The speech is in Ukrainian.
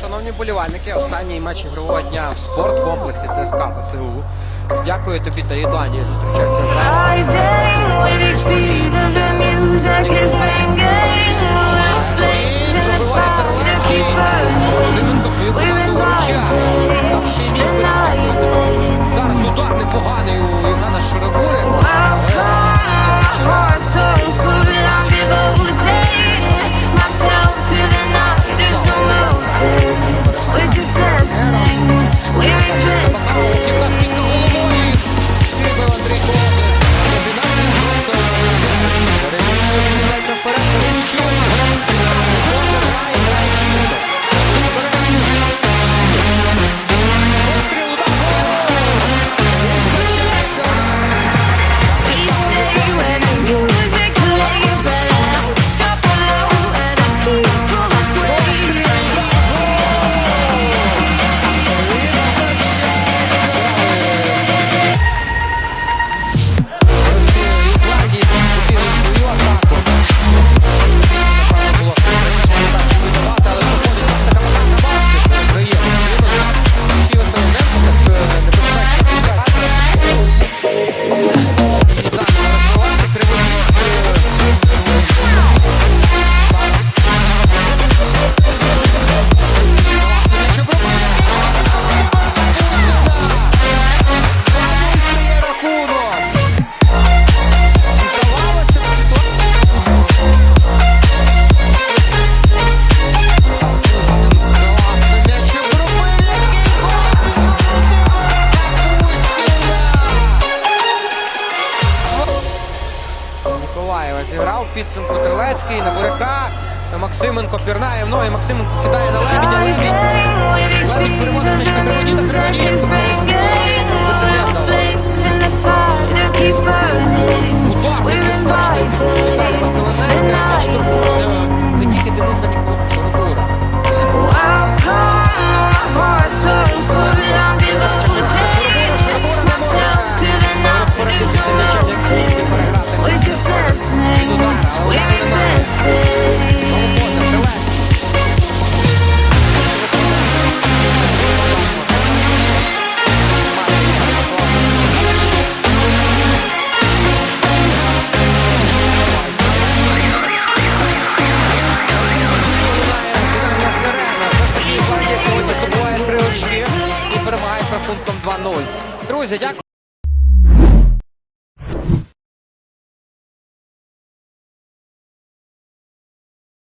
Шановні болівальники, останній матч ігрового дня в спорткомплексі ЦСКА ЗСУ. Дякую тобі, та Таїдлані. Зустрічаються. Миколаєва зіграв підсумку Трилецький на буряка. Максименко пірнає ну, в ноги. Максименко кидає на лебідь. рахунком 2-0. Друзі, дякую.